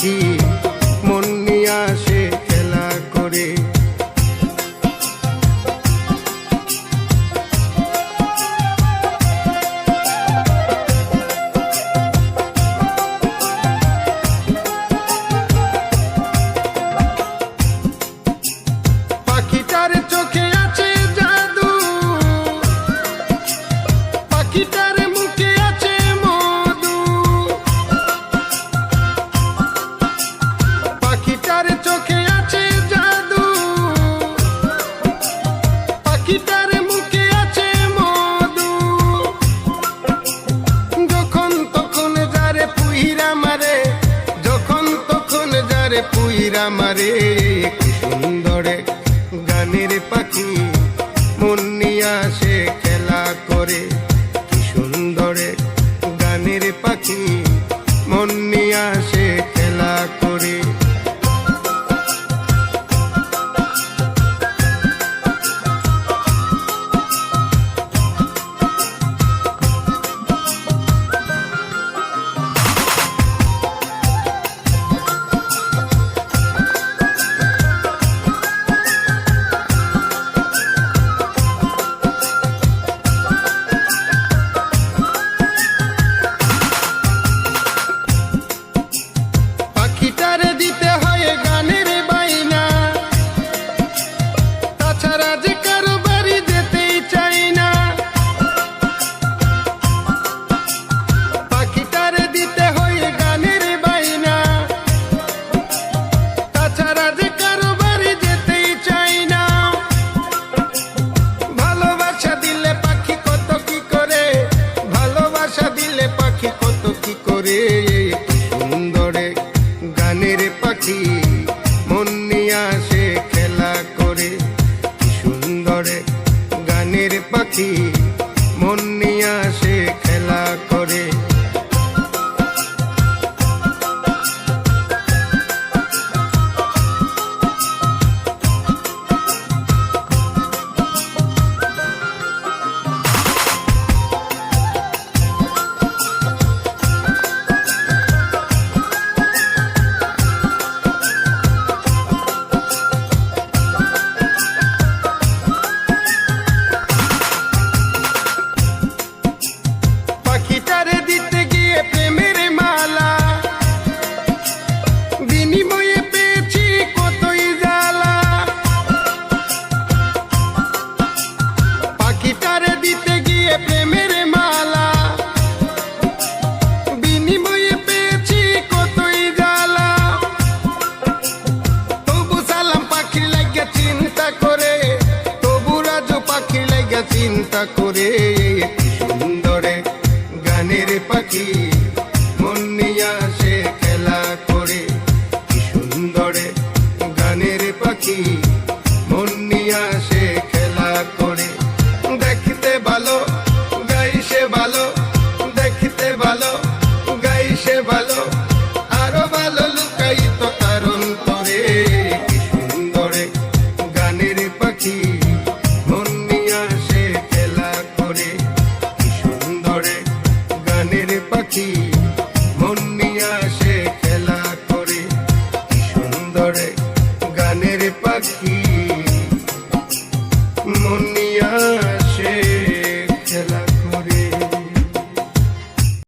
দেখি মন নিয়ে আসে খেলা করে। পাখিটার চোখে আছে জাদু। পাখিটার আমারে কি সুন্দরে গানের পাখি মন নিয়ে আসে খেলা করে। চিন্তা করে সুন্দরে গানের পাখি। মন নিয়ে আসে দেখি মন নিয়ে আসে খেলা করে। কি সুন্দরে গানের পাখি। মন নিয়ে আসে